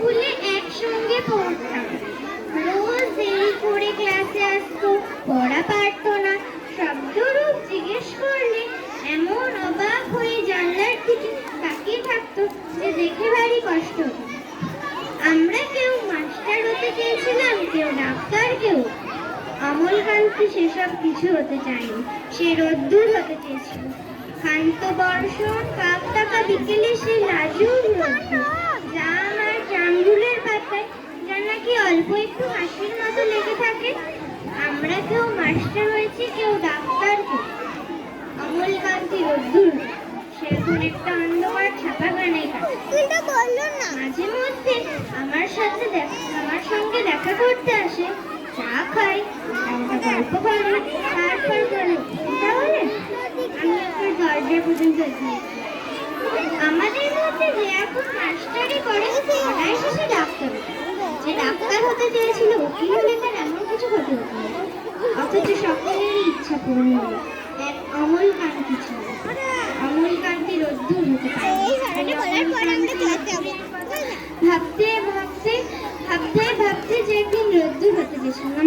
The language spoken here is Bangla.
স্কুলে একসঙ্গে পড়তাম। রোজ দেরি করে ক্লাসে আসতো, পড়া পারতো না। শব্দরূপ জিজ্ঞেস করলে, এমন অবাক হয়ে জানলার দিকে তাকিয়ে থাকতো যে দেখে ভারী কষ্ট। আমরা কেউ মাস্টার হতে চেয়েছিলাম, কেউ ডাক্তার, কেউ অমল কান্তি সেসব কিছু হতে চায়নি। সে রোদ্দুর হতে চেয়েছিল। শান্ত বর্ষণ কাক টাকা বিকেলে সে লাজুক রোদ্দুর জাম অল্প একটু হাসির মতো লেগে থাকে। আমরা কেউ মাস্টার হয়েছি কেউ ডাক্তার কেউ অমলকান্তি রোদ্দুর সে এখন একটা অন্ধকার ছাপাখানায় কাজ স্কুলটা বলল না। মাঝে মধ্যে আমার সাথে দেখা আমার সঙ্গে দেখা করতে আসে। চা খাই একটা গল্প করে তারপর বলে তাহলে আমি দরজা পর্যন্ত আমাদের মধ্যে যে এখন মাস্টারি করে ধন্য কান্তি ছিল। কান্তি রোদ্দুর হতে পারে। ভাবতে ভাবতে ভাবতে ভাবতে যে একদিন রোদ্দুর হতে গেছিলাম